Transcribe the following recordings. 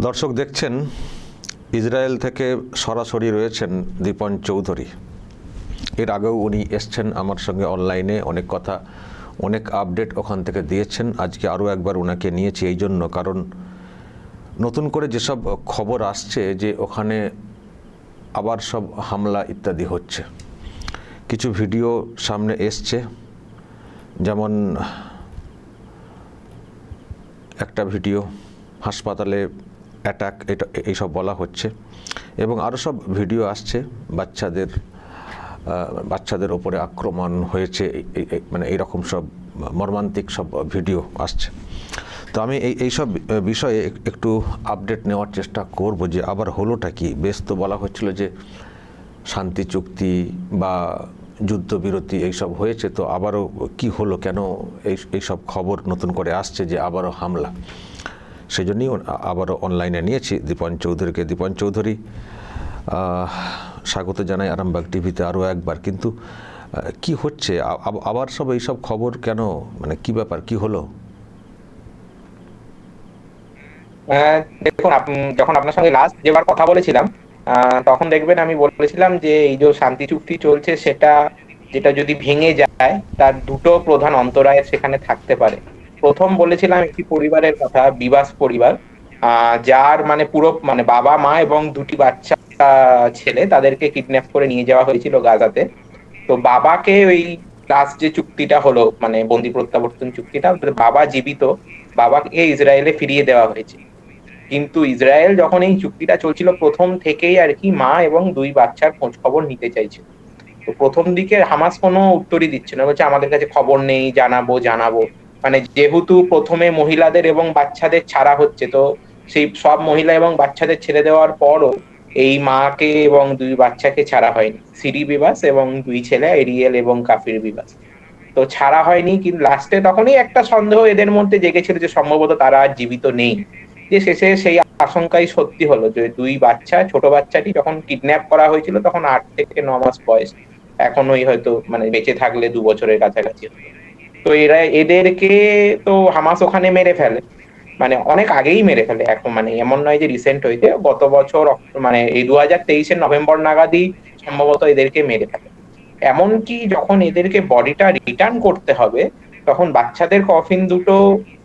দর্শক দেখছেন, ইসরায়েল থেকে সরাসরি রয়েছেন দীপন চৌধুরী। এর আগেও উনি এসছেন আমার সঙ্গে অনলাইনে, অনেক কথা, অনেক আপডেট ওখান থেকে দিয়েছেন। আজকে আরও একবার ওনাকে নিয়েছি এই জন্য, কারণ নতুন করে যেসব খবর আসছে যে ওখানে আবার সব হামলা ইত্যাদি হচ্ছে, কিছু ভিডিও সামনে এসছে। যেমন একটা ভিডিও, হাসপাতালে অ্যাটাক এটা এইসব বলা হচ্ছে। এবং আরও সব ভিডিও আসছে, বাচ্চাদের বাচ্চাদের ওপরে আক্রমণ হয়েছে মানে এইরকম সব মর্মান্তিক সব ভিডিও আসছে। তো আমি এই এইসব বিষয়ে একটু আপডেট নেওয়ার চেষ্টা করব যে আবার হলোটা কি? বেশ তো বলা হচ্ছিল যে শান্তি, চুক্তি বা যুদ্ধবিরতি এইসব হয়েছে, তো আবারও কি হলো, কেন এই এইসব খবর নতুন করে আসছে যে আবারও হামলা? সেই জন্যই আবারও অনলাইনে নিয়েছি। দীপন চৌধুরীকে দীপন চৌধুরী স্বাগত জানাই আরামবাগ টিভিতে আরও একবার। কিন্তু কি হচ্ছে? আব- আবার সব এইসব খবর কেন? মানে কি ব্যাপার? কি হলো? দেখুন যখন আপনার সঙ্গে লাস্ট যেবার কথা বলেছিলাম তখন দেখবেন আমি বলেছিলাম যে, এই যে শান্তি চুক্তি চলছে, সেটা যেটা যদি ভেঙে যায়, তার দুটো প্রধান অন্তরায় সেখানে থাকতে পারে। প্রথম বলেছিলাম একটি পরিবারের কথা, বিবাস পরিবার যার মানে পুরো মানে বাবা, মা এবং দুটি বাচ্চা ছেলে তাদেরকে কিডন্যাপ করে নিয়ে যাওয়া হয়েছিল গাজাতে। তো বাবাকে ওই লাস্ট যে চুক্তিটা হলো মানে বন্দি প্রত্যাবর্তন চুক্তিটা, বাবা জীবিত, বাবাকে ইসরায়েলে ফিরিয়ে দেওয়া হয়েছে। কিন্তু ইসরায়েল যখন এই চুক্তিটা চলছিল, প্রথম থেকেই আর কি মা এবং দুই বাচ্চার খোঁজ খবর নিতে চাইছিল। তো প্রথম দিকে হামাস কোনো উত্তরই দিচ্ছে না, বলছে, আমাদের কাছে খবর নেই, জানাব জানাব। মানে যেহেতু প্রথমে মহিলাদের এবং বাচ্চাদের ছাড়া হচ্ছে, তো সেই সব মহিলা এবং বাচ্চাদের ছেড়ে দেওয়ার পরও এই মাকে এবং দুই বাচ্চাকে ছাড়া হয়নি। সিরি বিবাস এবং দুই ছেলে, এরিয়েল এবং কাফির বিবাস। তো ছাড়া হয়নি, কিন্তু লাস্টে তখনই একটা সন্দেহ এদের মধ্যে জেগেছিল যে সম্ভবত তারা আর জীবিত নেই। যে শেষে সেই আশঙ্কাই সত্যি হলো যে দুই বাচ্চা, ছোট বাচ্চাটি যখন কিডন্যাপ করা হয়েছিল তখন আট থেকে ন মাস বয়স। এখনোই হয়তো মানে বেঁচে থাকলে দু বছরের কাছাকাছি হবে। তো এরা এদেরকে তো হামাস ওখানে মেরে ফেলে। মানে অনেক আগেই মেরে ফেলে। এখন মানে এমন নয় যে রিসেন্ট হইতে। গত বছর মানে এই দু হাজার তেইশের নভেম্বর নাগাদই সম্ভবত এদেরকে মেরে ফেলে। এমনকি যখন এদেরকে বডিটা রিটার্ন করতে হবে, তখন বাচ্চাদের কফিন দুটো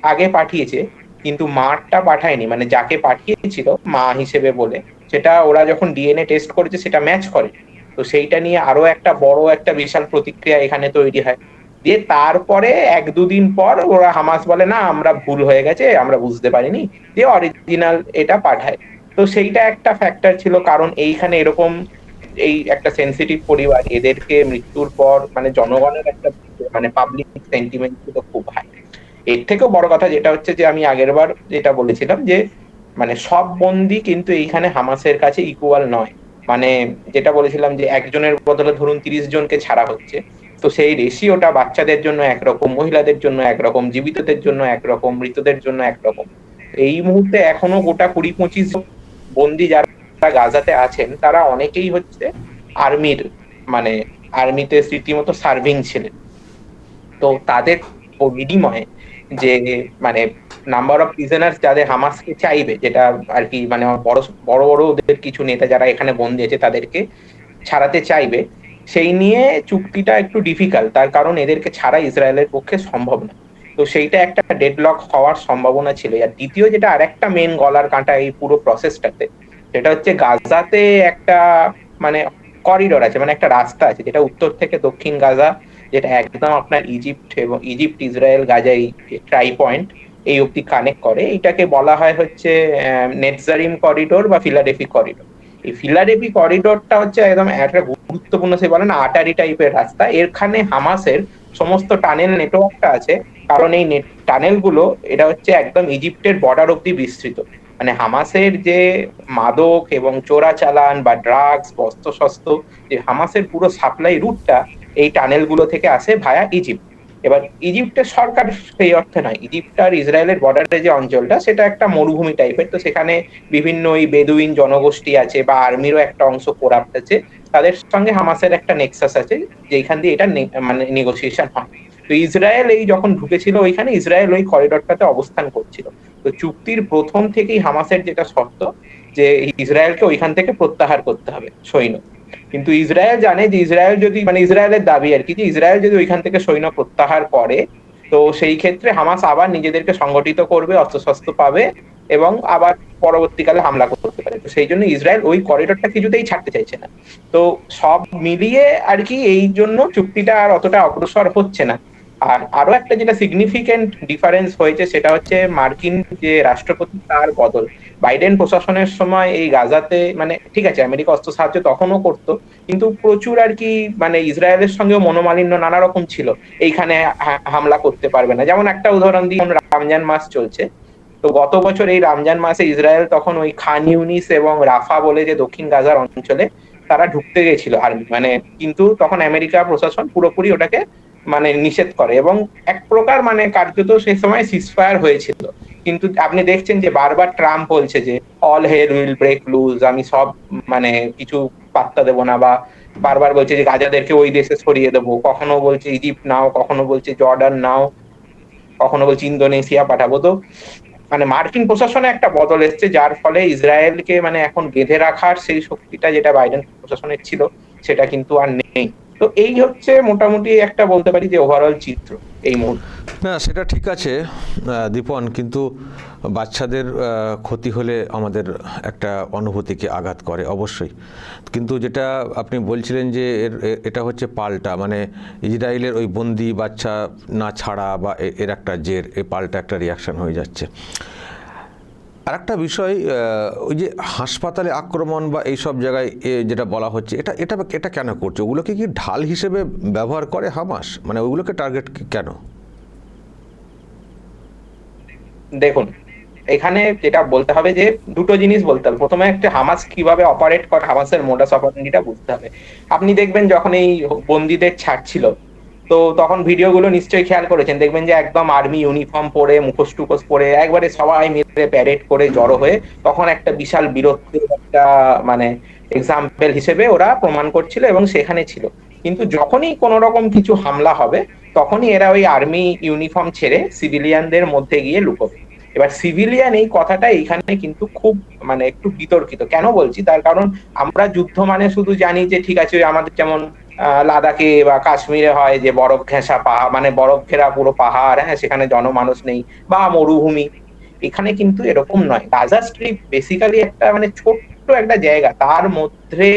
আগে পাঠিয়েছে, কিন্তু মারটা পাঠায়নি। মানে যাকে পাঠিয়েছিল, মা হিসেবে বলে, সেটা ওরা যখন ডিএনএ টেস্ট করেছে, সেটা ম্যাচ করে। তো সেইটা নিয়ে আরও একটা বড় একটা বিশাল প্রতিক্রিয়া এখানে তৈরি হয়। দিয়ে তারপরে এক দুদিন পর ওরা হামাস বলে, না, আমরা ভুল হয়ে গেছে, আমরা বুঝতে পারিনি। দিয়ে অরিজিনাল এটা পাঠায়। তো সেইটা একটা ফ্যাক্টর ছিল, কারণ এইখানে এরকম এই একটা সেন্সিটিভ পরিবার, এদেরকে মৃত্যুর পর মানে জনগণের একটা মানে পাবলিক সেন্টিমেন্ট ছিল খুব হাই এর থেকেও বড় কথা যেটা হচ্ছে যে, আমি আগের বার যেটা বলেছিলাম যে মানে সব বন্দি কিন্তু এইখানে হামাসের কাছে ইকুয়াল নয়। মানে যেটা বলেছিলাম যে, একজনের বদলে ধরুন তিরিশ জনকে ছাড়া হচ্ছে। তো সেই রেশিওটা বাচ্চাদের জন্য একরকম, মহিলাদের জন্য একরকম, জীবিতদের জন্য একরকম, মৃতদের জন্য একরকম। এই মুহূর্তে এখনও গোটা কুড়ি পঁচিশ বন্দি যারা গাজাতে আছেন, তারা অনেকেই হচ্ছে আর্মির মানে আর্মিতে রীতিমতো সার্ভিং ছিলেন। তো তাদের বিনিময়ে যে মানে নাম্বার অফ প্রিজনার্স যাদের হামাসকে চাইবে, যেটা আর কি মানে বড় বড় বড় ওদের কিছু নেতা যারা এখানে বন্দি আছে, তাদেরকে ছাড়াতে চাইবে সেই নিয়ে চুক্তিটা একটু ডিফিকাল্ট তার কারণ এদেরকে ছাড়া ইসরায়েলের পক্ষে সম্ভব না। তো সেইটা একটা ডেডলক হওয়ার সম্ভাবনা ছিল। আর দ্বিতীয় যেটা, আরেকটা মেন গলার কাঁটা এই পুরো প্রসেসটাতে সেটা হচ্ছে গাজাতে একটা মানে করিডোর আছে মানে একটা রাস্তা আছে, যেটা উত্তর থেকে দক্ষিণ গাজা, যেটা একদম আপনার ইজিপ্ট এবং ইজিপ্ট ইসরায়েল গাজা এই ট্রাই পয়েন্ট এই অব্দি কানেক্ট করে। এটাকে বলা হয় হচ্ছে নেটজারিম করিডোর বা ফিলাডেফি করিডোর এই ফিলাডেফি করিডোরটা হচ্ছে একদম একটা গুরুত্বপূর্ণ, সে বলে না, আটারি টাইপের রাস্তা। এরখানে হামাসের সমস্ত টানেল নেটওয়ার্কটা আছে, কারণ এই টানেলগুলো, এটা হচ্ছে একদম ইজিপ্টের বর্ডার অব্দি বিস্তৃত। মানে হামাসের যে মাদক এবং চোরাচালান বা ড্রাগস বস্ত্র শস্ত্র যে হামাসের পুরো সাপ্লাই রুটটা এই টানেলগুলো থেকে আসে ভায়া ইজিপ্ট এবার ইজিপ্টের সরকার সেই অর্থে নয়, ইজিপ্ট আর ইসরায়েলের বর্ডারের যে অঞ্চলটা, সেটা একটা মরুভূমি টাইপের তো সেখানে বিভিন্ন ওই বেদুইন জনগোষ্ঠী আছে বা আর্মিরও একটা অংশ কোরাপ্ট আছে। তাদের সঙ্গে হামাসের একটা নেক্সাস আছে যেখান দিয়ে এটা মানে নেগোসিয়েশন হয়। তো ইসরায়েল এই যখন ঢুকেছিল, ওইখানে ইসরায়েল ওই করিডোরটাতে অবস্থান করছিল। তো চুক্তির প্রথম থেকেই হামাসের যেটা শর্ত, যে ইসরায়েলকে ওইখান থেকে প্রত্যাহার করতে হবে সৈন্য। কিন্তু ইসরায়েল জানে যে ইসরায়েল যদি মানে ইসরায়েলের দাবি আর কি, যে ইসরায়েল যদি ওইখান থেকে সৈন্য প্রত্যাহার করে, তো সেই ক্ষেত্রে হামাস আবার নিজেদেরকে সংগঠিত করবে, অস্ত্রশস্ত্র পাবে এবং আবার পরবর্তীকালে হামলা করতে পারে। তো সেই জন্য ইসরায়েল ওই করিডোরটা কিছুতেই ছাড়তে চাইছে না। তো সব মিলিয়ে আর কি এই জন্য চুক্তিটা আর অতটা অগ্রসর হচ্ছে না। আর আরও একটা যেটা সিগনিফিকেন্ট ডিফারেন্স হয়েছে সেটা হচ্ছে মার্কিন যে রাষ্ট্রপতি, তার বদল। বাইডেন প্রশাসনের সময় এই গাজাতে মানে ঠিক আছে, আমেরিকা অস্ত্র সাহায্য তখনও করতো, কিন্তু প্রচুর আর কি মানে ইসরায়েলের সঙ্গেও মনোমালিন্য নানা রকম ছিল। এইখানে হামলা করতে পারবে না। যেমন একটা উদাহরণ দিই রমজান মাস চলছে। তো গত বছর এই রমজান মাসে ইসরায়েল তখন ওই খান ইউনিস এবং রাফা বলে যে দক্ষিণ গাজার অঞ্চলে তারা ঢুকতে গেছিল আর্মি মানে কিন্তু তখন আমেরিকা প্রশাসন পুরোপুরি ওটাকে মানে নিষেধ করে এবং এক প্রকার মানে কার্যত সেই সময় সিসফায়ার হয়েছিল। কিন্তু আপনি দেখছেন যে বারবার ট্রাম্প বলছে যে all hell will break loose আমি সব মানে কিছু পাত্তা দেবো না বা বারবার বলছে যে, গাজাদেরকে ওই দেশে সরিয়ে দেবো। কখনো বলছে ইজিপ্ট নাও, কখনো বলছে জর্ডান নাও, কখনো বলছে ইন্দোনেশিয়া পাঠাবো। তো মানে মার্কিন প্রশাসনে একটা বদল এসছে যার ফলে ইসরায়েলকে মানে এখন বেঁধে রাখার সেই শক্তিটা যেটা বাইডেন প্রশাসনের ছিল, সেটা কিন্তু আর নেই। তো এই হচ্ছে মোটামুটি একটা বলতে পারি যে ওভারঅল চিত্র। এই মুহূর্তে না, সেটা ঠিক আছে দীপন, কিন্তু বাচ্চাদের ক্ষতি হলে আমাদের একটা অনুভূতিকে আঘাত করে, অবশ্যই। কিন্তু যেটা আপনি বলছিলেন যে এর এটা হচ্ছে পাল্টা মানে ইসরায়েলের ওই বন্দি বাচ্চা না ছাড়া বা এর একটা জের এ পাল্টা একটা রিয়াকশান হয়ে যাচ্ছে। আর একটা বিষয় ওই যে হাসপাতালে আক্রমণ বা এই সব জায়গায় যেটা বলা হচ্ছে, এটা এটা এটা কেন করছে? ওগুলোকে কি ঢাল হিসেবে ব্যবহার করে হামাস? মানে ওগুলোকে টার্গেট কেন? দেখুন, এখানে যেটা বলতে হবে যে দুটো জিনিস বলতে হবে। প্রথমে একটা হামাস কীভাবে অপারেট করে, হামাসের মোডাস অপারেন্ডিটা বুঝতে হবে। আপনি দেখবেন যখন এই বন্দীদের ছাড়ছিল তো তখন ভিডিওগুলো নিশ্চয়ই খেয়াল করেছেন। দেখবেন যে একদম আর্মি ইউনিফর্ম পরে, মুখোশ টুকোশ পরে, একবারে সবাই মিলে প্যারেড করে জড়ো হয়ে তখন একটা বিশাল বীরত্বের একটা মানে এক্সাম্পল হিসেবে ওরা প্রমাণ করছিল এবং সেখানে ছিল। কিন্তু যখনই কোনো রকম কিছু হামলা হবে, তখনই এরা ওই আর্মি ইউনিফর্ম ছেড়ে সিভিলিয়ানদের মধ্যে গিয়ে লুকোবে। এবার সিভিলিয়ান এই কথাটা এইখানে কিন্তু খুব মানে একটু বিতর্কিত। কেন বলছি? তার কারণ আমরা যুদ্ধ মানে শুধু জানি যে, ঠিক আছে, আমাদের যেমন লাদাখে বা কাশ্মীরে হয় যে বরফ ঘেঁষা পাহাড় মানে বরফ ঘেরা পুরো পাহাড় হ্যাঁ সেখানে জনমানুষ নেই বা মরুভূমি। এখানে কিন্তু এরকম নয়। গাজা স্ট্রিপ বেসিক্যালি একটা মানে ছোট্ট একটা জায়গা। তার মধ্যে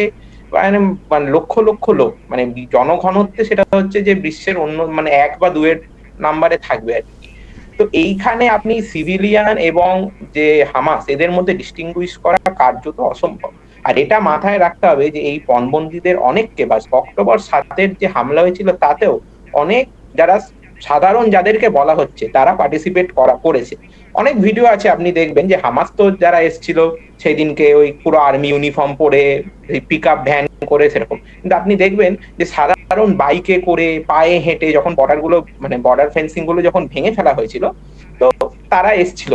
মানে মানে লক্ষ লক্ষ লোক। মানে জনঘনত্বে সেটা হচ্ছে যে বিশ্বের অন্য মানে এক বা দুয়ের নাম্বারে থাকবে আর তো এইখানে আপনি সিভিলিয়ান এবং যে হামাস এদের মধ্যে ডিস্টিংগুইশ করা কার্যত অসম্ভব। আর এটা মাথায় রাখতে হবে যে এই পণবন্দীদের অনেককে বা অক্টোবর সাতের যে হামলা হয়েছিল তাতেও অনেক যারা সাধারণ যাদেরকে বলা হচ্ছে, তারা পার্টিসিপেট করা করেছে। অনেক ভিডিও আছে, আপনি দেখবেন যে হামাস তো যারা এসেছিল সেই দিনকে ওই পুরো আর্মি ইউনিফর্ম পরে পিক আপ ভ্যান করে সেরকম। কিন্তু আপনি দেখবেন যে সাধারণ বাইকে করে পায়ে হেঁটে যখন বর্ডারগুলো মানে বর্ডার ফেন্সিংগুলো যখন ভেঙে ফেলা হয়েছিল, তো তারা এসছিল।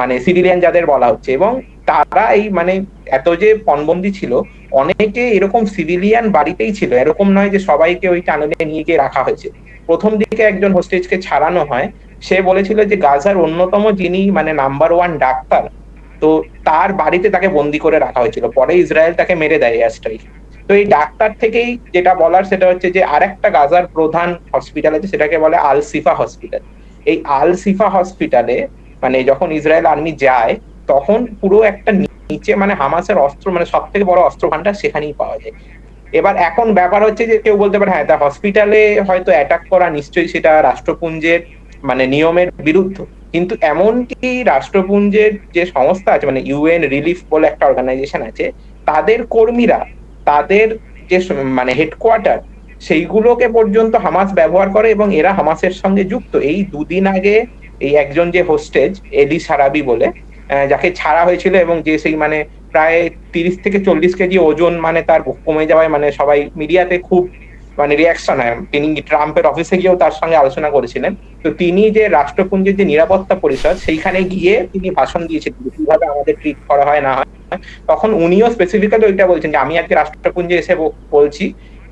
মানে সিভিলিয়ান যাদের বলা হচ্ছে এবং তারা এই মানে এত যে পণবন্দি ছিল, অনেকে এরকম সিভিলিয়ান বাড়িতেই ছিল। এরকম নয় যে সবাইকে ওই টানেলে নিয়ে গিয়ে রাখা হয়েছে। প্রথম দিকে একজন হোস্টেজকে ছাড়ানো হয়। সে বলেছিল যে গাজার অন্যতম যিনি মানে নাম্বার ওয়ান ডাক্তার, তো তার বাড়িতে তাকে বন্দি করে রাখা হয়েছিল। পরে ইসরায়েল তাকে মেরে দেয় এয়ার স্ট্রাইক তো এই ডাক্তার থেকেই যেটা বলার সেটা হচ্ছে যে আরেকটা গাজার প্রধান হসপিটাল আছে, সেটাকে বলে আলসিফা হসপিটাল এই আলসিফা হসপিটালে মানে যখন ইসরায়েল আর্মি যায় তখন পুরো একটা নিচে মানে হামাসের অস্ত্র মানে সব থেকে বড় অস্ত্র ভান্ডার সেখানেই পাওয়া যায়। এবার এখন ব্যাপার হচ্ছে যে কেউ বলতে পারে হ্যাঁ তা হসপিটালে হয়তো অ্যাটাক করা নিশ্চয়ই সেটা রাষ্ট্রপুঞ্জের মানে নিয়মের বিরুদ্ধ। কিন্তু এমনকি রাষ্ট্রপুঞ্জের যে সংস্থা আছে মানে ইউএন রিলিফ বলে একটা অর্গানাইজেশন আছে, তাদের কর্মীরা, তাদের যে মানে হেডকোয়ার্টার সেইগুলোকে পর্যন্ত হামাস ব্যবহার করে এবং এরা হামাসের সঙ্গে যুক্ত। এই দুদিন আগে এই একজন যে হোস্টেজ এলি সারাবি বলে যাকে ছাড়া হয়েছিল এবং যে সেই মানে প্রায় তিরিশ থেকে চল্লিশ কেজি ওজন মানে তার কমে যাওয়ায় মানে সবাই মিডিয়াতে খুব মানে রিয়াকশন হয়। তিনি ট্রাম্পের অফিসে গিয়েও তার সঙ্গে আলোচনা করেছিলেন। তো তিনি যে রাষ্ট্রপুঞ্জের যে নিরাপত্তা পরিষদ, সেইখানে গিয়ে তিনি ভাষণ দিয়েছিলেন কীভাবে আমাদের ট্রিট করা হয় না হয়। তখন উনিও স্পেসিফিক্যালি ওইটা বলছেন যে, আমি আজকে রাষ্ট্রপুঞ্জে এসে বলছি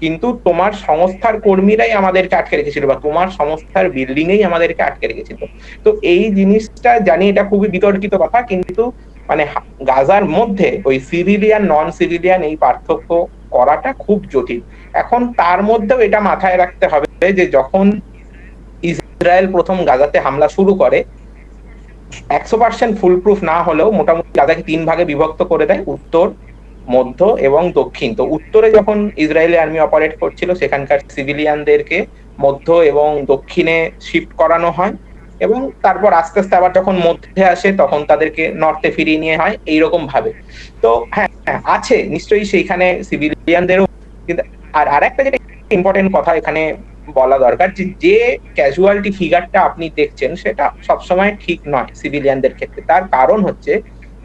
কিন্তু তোমার সংস্থার কর্মীরাই আমাদেরকে আটকে রেখেছিল বা তোমার সংস্থার বিল্ডিং এই আমাদেরকে আটকে রেখেছিল। তো এই জিনিসটা জানি এটা খুবই বিতর্কিত কথা, কিন্তু মানে গাজার মধ্যে ওই সিভিলিয়ান নন সিভিলিয়ান এই পার্থক্য করাটা খুব জটিল। এখন তার মধ্যেও এটা মাথায় রাখতে হবে যে যখন ইসরায়েল প্রথম গাজাতে হামলা শুরু করে, একশো পার্সেন্ট ফুল প্রুফ না হলেও মোটামুটি গাজাকে তিন ভাগে বিভক্ত করে দেয়। উত্তর মধ্য এবং দক্ষিণ। তো উত্তরে যখন ইসরায়েলি আর্মি অপারেট করছিল সেখানকার সিভিলিয়ানদেরকে মধ্য এবং দক্ষিণে শিফট করানো হয় এবং তারপর আস্তে আস্তে আবার যখন মধ্যে আসে তখন তাদেরকে নর্থে ফিরিয়ে নিয়ে হয় এইরকম ভাবে তো হ্যাঁ হ্যাঁ, আছে নিশ্চয়ই সেইখানে সিভিলিয়ানদেরও কিন্তু আর আরেকটা যেটা ইম্পর্টেন্ট কথা এখানে বলা দরকার যে যে ক্যাজুয়ালিটি ফিগারটা আপনি দেখছেন সেটা সবসময় ঠিক নয় সিভিলিয়ানদের ক্ষেত্রে। তার কারণ হচ্ছে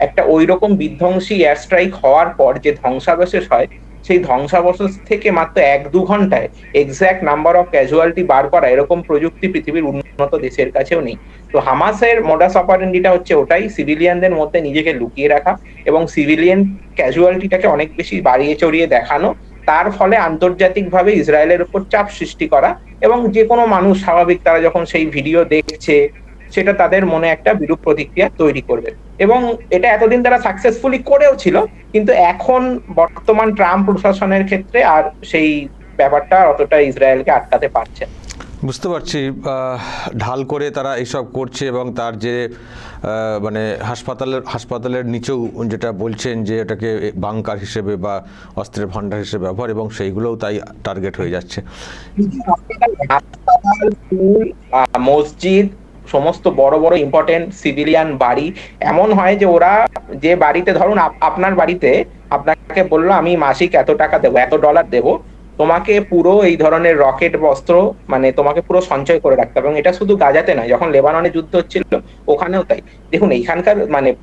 একটা ওই রকম বিধ্বংসী এয়ার স্ট্রাইক হওয়ার পর যে ধ্বংসাবশেষ হয়, সেই ধ্বংসাবশেষ থেকে মাত্র এক দু ঘন্টায় এক্স্যাক্ট নাম্বার অফ ক্যাজুয়ালিটি বার করা এরকম প্রযুক্তি পৃথিবীর উন্নত দেশের কাছেও নেই। তো হামাসের মোডাস অপারেন্ডিটা হচ্ছে ওটাই সিভিলিয়ানদের মধ্যে নিজেকে লুকিয়ে রাখা এবং সিভিলিয়ান ক্যাজুয়ালিটিটাকে অনেক বেশি বাড়িয়ে চড়িয়ে দেখানো, তার ফলে আন্তর্জাতিকভাবে ইসরায়েলের উপর চাপ সৃষ্টি করা এবং যে কোনো মানুষ স্বাভাবিক তারা যখন সেই ভিডিও দেখছে সেটা তাদের মনে একটা বিরূপ প্রতিক্রিয়া তৈরি করবে। এবং এটা এতদিন তারা সাকসেসফুলি করেও ছিল কিন্তু এখন বর্তমান ট্রাম্প প্রশাসনের ক্ষেত্রে আর সেই ব্যাপারটা অতটা ইসরায়েলকে আটকাতে পারছে বুঝতে পারছি ঢাল করে তারা এইসব করছে এবং তার যে মানে হাসপাতালের হাসপাতালের নিচেও যেটা বলছেন যে এটাকে বাংকার হিসেবে বা অস্ত্রের ভাণ্ডার হিসেবে ব্যবহার এবং সেইগুলোও তাই টার্গেট হয়ে যাচ্ছে। মসজিদ সমস্ত বড় বড় ইম্পর্টেন্ট সিভিলিয়ান বাড়ি। এমন হয় যে ওরা যে বাড়িতে, ধরুন আপ- আপনার বাড়িতে আপনাকে বলল, আমি মাসিক এত টাকা দেবো, এত ডলার দেবো। তোমাকে পুরো এই ধরনের রকেট, বস্ত্র মানে তোমাকে পুরো সঞ্চয় করে রাখতে হবে। এবং এটা শুধু গাজাতে নয়, যখন লেবাননে যুদ্ধ হচ্ছিল, ওখানেও তাই। দেখুন, এইখানকার মানে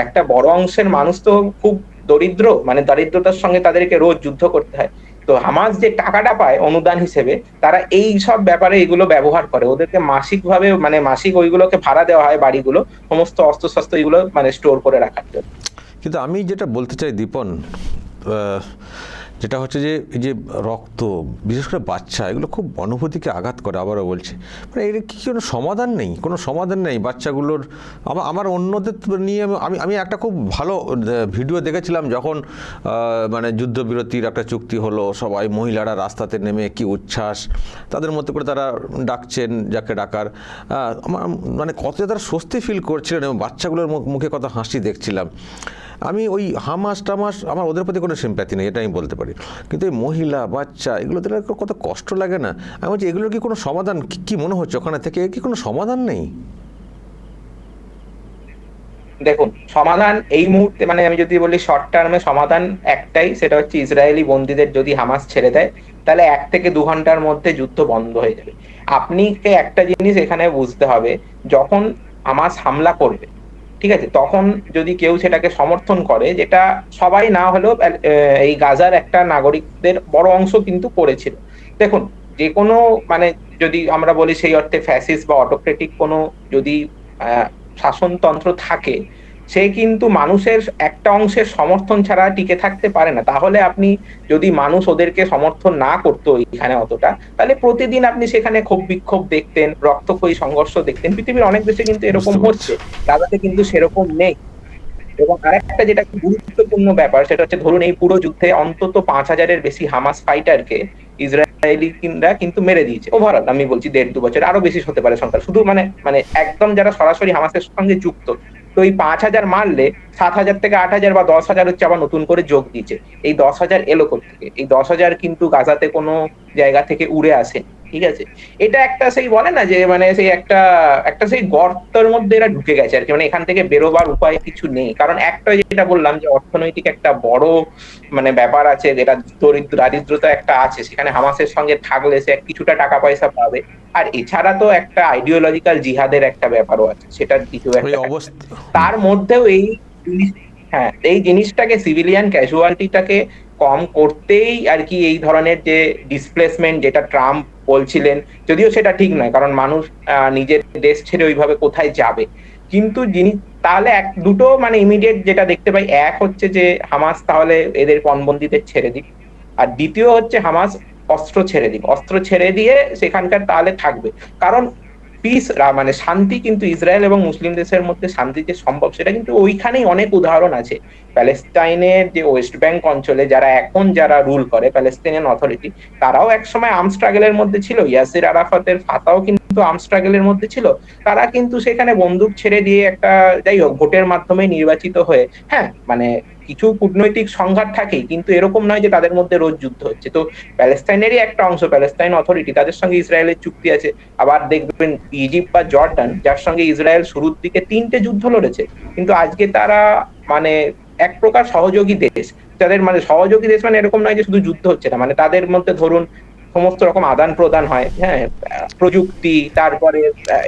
একটা বড় অংশের মানুষ তো খুব দরিদ্র মানে দারিদ্রতার সঙ্গে তাদেরকে রোজ যুদ্ধ করতে হয়। তো হামাস যে টাকাটা পায় অনুদান হিসেবে, তারা এই সব ব্যাপারে এগুলো ব্যবহার করে। ওদেরকে মাসিক ভাবে মানে মাসিক ওইগুলোকে ভাড়া দেওয়া হয় বাড়িগুলো, সমস্ত অস্ত্র শস্ত্র এগুলো মানে স্টোর করে রাখার জন্য। কিন্তু আমি যেটা বলতে চাই দীপন যেটা হচ্ছে যে এই যে রক্ত, বিশেষ করে বাচ্চা, এগুলো খুব অনুভূতিকে আঘাত করে আবারও বলছি। মানে এর কি কোনো সমাধান নেই? কোনো সমাধান নেই বাচ্চাগুলোর? আমার আমার অন্যদের নিয়ে আমি- আমি একটা খুব ভালো ভিডিও দেখেছিলাম যখন মানে যুদ্ধবিরতির একটা চুক্তি হলো, সবাই মহিলারা রাস্তাতে নেমে কি উচ্ছ্বাস, তাদের মতো করে তারা ডাকছেন যাকে ডাকার। আমার মানে কত তারা স্বস্তি ফিল করছিলেন এবং বাচ্চাগুলোর মুখে কত হাসি দেখছিলাম। আমি ওই হামাস টামাস আমার ওদের প্রতি কোনো সিম্প্যাথি নেই, এটা আমি বলতে পারি। কিন্তু এই মহিলা, বাচ্চা, এগুলো দিলে কত কষ্ট লাগে না? আমি বলছি, এগুলোর কি কোনো সমাধান? কি- মনে হচ্ছে ওখানে থেকে? কি কোনো সমাধান নেই? দেখুন, সমাধান এই মুহূর্তে মানে আমি যদি বলি শর্ট টার্মে সমাধান একটাই, সেটা হচ্ছে ইসরায়েলি বন্দীদের যদি হামাস ছেড়ে দেয়, তাহলে এক থেকে দু ঘণ্টার মধ্যে যুদ্ধ বন্ধ হয়ে যাবে। আপনি একটা জিনিস এখানে বুঝতে হবে, যখন হামাস হামলা করবে ঠিক আছে, তখন যদি কেউ সেটাকে সমর্থন করে, যেটা সবাই না হলেও এই গাজার একটা নাগরিকদের বড় অংশ কিন্তু করেছিল। দেখুন যে কোনো মানে যদি আমরা বলি সেই অর্থে ফ্যাসিস বা অটোক্রেটিক কোনো যদি শাসনতন্ত্র থাকে সে কিন্তু মানুষের একটা অংশের সমর্থন ছাড়া টিকে থাকতে পারে না। তাহলে আপনি যদি মানুষ ওদেরকে সমর্থন না করতো এখানে অতটা তাহলে প্রতিদিন আপনি সেখানে ক্ষোভ বিক্ষোভ দেখতেন রক্তক্ষয়ী সংঘর্ষ দেখতেন। পৃথিবীর অনেক দেশে কিন্তু এরকম হচ্ছে গাজাতে কিন্তু সেরকম নেই। এবং আরেকটা যেটা গুরুত্বপূর্ণ ব্যাপার সেটা হচ্ছে ধরুন এই পুরো যুদ্ধে অন্তত পাঁচ হাজারের বেশি হামাস ফাইটারকে ইসরায়েলি কিনরা কিন্তু মেরে দিয়েছে। ওভারঅল আমি বলছি দেড় দু বছর আরও বেশি হতে পারে সংখ্যা। শুধু মানে মানে একদম যারা সরাসরি হামাসের সঙ্গে যুক্ত তো এই পাঁচ হাজার মারলে সাত হাজার থেকে আট হাজার বা দশ হাজার হচ্ছে আবার নতুন করে যোগ দিচ্ছে। এই দশ হাজার এলো থেকে এই দশ হাজার কিন্তু গাজাতে কোনো জায়গা থেকে উড়ে আসে ঠিক আছে? এটা একটা সেই বলে না যে মানে সেই একটা একটা সেই গর্তের মধ্যে এরা ঢুকে গেছে আর কি। মানে এখান থেকে বেরোবার উপায় কিছু নেই। কারণ একটা যেটা বললাম যে অর্থনৈতিক একটা বড় মানে ব্যাপার আছে যেটা দরিদ্র দারিদ্রতা একটা আছে। সেখানে হামাসের সঙ্গে থাকলে সে কিছুটা টাকা পয়সা পাবে। আর এছাড়া তো একটা আইডিওলজিক্যাল জিহাদের একটা ব্যাপারও আছে। সেটার কিছু একটা তার মধ্যেও এই হ্যাঁ এই জিনিসটাকে সিভিলিয়ান ক্যাজুয়ালিটিটাকে কম করতেই আর কি এই ধরনের যে ডিসপ্লেসমেন্ট যেটা ট্রাম্প বলছিলেন, যদিও সেটা ঠিক নয়, কারণ মানুষ নিজের দেশ ছেড়ে ওইভাবে কোথায় যাবে। কিন্তু যিনি, তাহলে এক, দুটো মানে ইমিডিয়েট যেটা দেখতে পাই, এক হচ্ছে যে হামাস তাহলে এদের পণবন্দীদের ছেড়ে দিক, আর দ্বিতীয় হচ্ছে হামাস অস্ত্র ছেড়ে দিক। অস্ত্র ছেড়ে দিয়ে সেখানকার তাহলে থাকবে। কারণ পিস মানে শান্তি কিন্তু ইসরায়েল এবং মুসলিম দেশের মধ্যে শান্তি যে সম্ভব, সেটা কিন্তু ওইখানেই অনেক উদাহরণ আছে। প্যালেস্টাইনের যে ওয়েস্ট ব্যাংক অঞ্চলে যারা এখন যারা রুল করে প্যালেস্টাইনিয়ান অথরিটি তারাও একসময় আর্ম স্ট্রাগলের মধ্যে ছিল। ইয়াসির আরাফাতের ফাতাও কিন্তু আর্ম স্ট্রাগলের মধ্যে ছিল। তারা কিন্তু সেখানে বন্দুক ছেড়ে দিয়ে একটা, যাই হোক, ভোটের মাধ্যমে নির্বাচিত হয়ে হ্যাঁ মানে কিছু কূটনৈতিক সংঘাত থাকেই কিন্তু এরকম নয় যে তাদের মধ্যে রোজ যুদ্ধ হচ্ছে। তো প্যালেস্তাইনেরই একটা অংশ, প্যালেস্তাইন অথরিটি তাদের সঙ্গে ইসরায়েলের চুক্তি আছে। আবার দেখবেন ইজিপ্ট বা জর্ডান, যার সঙ্গে ইসরায়েল শুরুর দিকে তিনটে যুদ্ধ লড়েছে। কিন্তু আজকে তারা মানে এক প্রকার সহযোগী দেশ। তাদের মানে সহযোগী দেশ মানে এরকম নয় যে শুধু যুদ্ধ হচ্ছে না মানে তাদের মধ্যে ধরুন সমস্ত রকম আদান প্রদান হয় হ্যাঁ প্রযুক্তি, তারপরে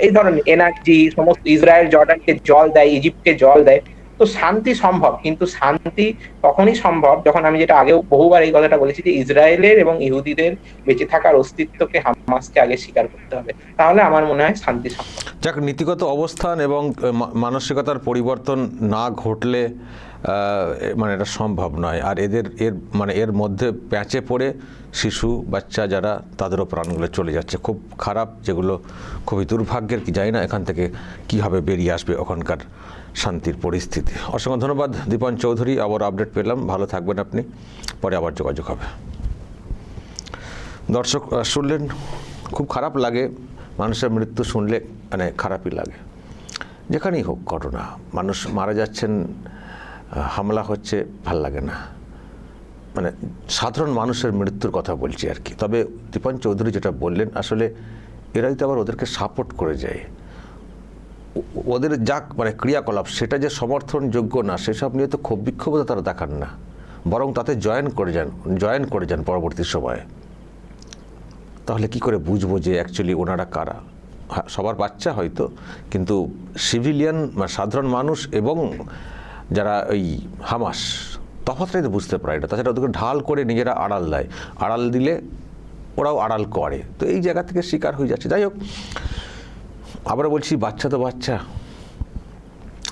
এই ধরনের এনার্জি সমস্ত ইসরায়েল, জর্ডানকে জল দেয়, ইজিপ্টকে জল দেয়। তো শান্তি সম্ভব, কিন্তু শান্তি তখনই সম্ভব যখন আমি যেটা আগেও বহুবার এই কথাটা বলেছি যে ইসরায়েলের এবং ইহুদিদের বেঁচে থাকার অস্তিত্বকে হামাসকে আগে স্বীকার করতে হবে। তাহলে আমার মনে হয় শান্তি সম্ভব। যাক, নীতিগত অবস্থান এবং মানসিকতার পরিবর্তন না ঘটলে মানে এটা সম্ভব নয়। আর এদের, এর মানে এর মধ্যে প্যাঁচে পড়ে শিশু, বাচ্চা যারা, তাদেরও প্রাণগুলো চলে যাচ্ছে। খুব খারাপ যেগুলো, খুবই দুর্ভাগ্যের, কি জানি না এখান থেকে কীভাবে বেরিয়ে আসবে ওখানকার শান্তির পরিস্থিতি। অসংখ্য ধন্যবাদ, দীপন চৌধুরী। আবার আপডেট পেলাম। ভালো থাকবেন আপনি। পরে আবার যোগাযোগ হবে। দর্শক শুনলেন, খুব খারাপ লাগে। মানুষের মৃত্যু শুনলে মানে খারাপই লাগে। যেখানেই হোক ঘটনা, মানুষ মারা যাচ্ছেন হামলা হচ্ছে ভালো লাগে না। মানে সাধারণ মানুষের মৃত্যুর কথা বলছি আর কি। তবে দীপন চৌধুরী যেটা বললেন আসলে এরাই তো আবার ওদেরকে সাপোর্ট করে যায়। ওদের যা মানে ক্রিয়াকলাপ সেটা যে সমর্থনযোগ্য না সেসব নিয়ে তো ক্ষোভ বিক্ষোভতা তারা দেখান না। বরং তাতে জয়েন করে যান জয়েন করে যান পরবর্তী সময়ে। তাহলে কি করে বুঝব যে অ্যাকচুয়ালি ওনারা কারা? হ্যাঁ, সবার বাচ্চা হয়তো কিন্তু সিভিলিয়ান সাধারণ মানুষ এবং যারা ওই হামাস তফাৎটাই তো বুঝতে পারে না। তাছাড়া ওদেরকে ঢাল করে নিজেরা আড়াল দেয়। আড়াল দিলে ওরাও আড়াল করে। তো এই জায়গা থেকে শিকার হয়ে যাচ্ছে। যাই হোক আবার বলছি, বাচ্চা তো বাচ্চা।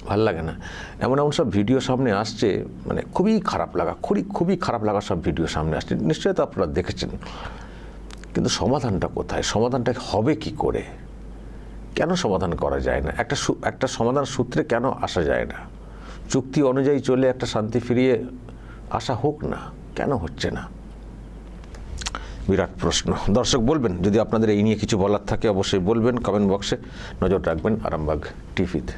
ভালো লাগে না। এমন এমন সব ভিডিও সামনে আসছে মানে খুবই খারাপ লাগা, খুবই খুবই খারাপ লাগা সব ভিডিও সামনে আসছে। নিশ্চয়ই তো আপনারা দেখেছেন। কিন্তু সমাধানটা কোথায়? সমাধানটা হবে কি করে? কেন সমাধান করা যায় না? একটা একটা সমাধান সূত্রে কেন আসা যায় না? চুক্তি অনুযায়ী চলে একটা শান্তি ফিরিয়ে আসা হোক না, কেন হচ্ছে না? বিরাট প্রশ্ন। দর্শক বলবেন, যদি আপনাদের এই নিয়ে কিছু বলার থাকে অবশ্যই বলবেন কমেন্ট বক্সে নজর রাখবেন আরামবাগ টিভিতে।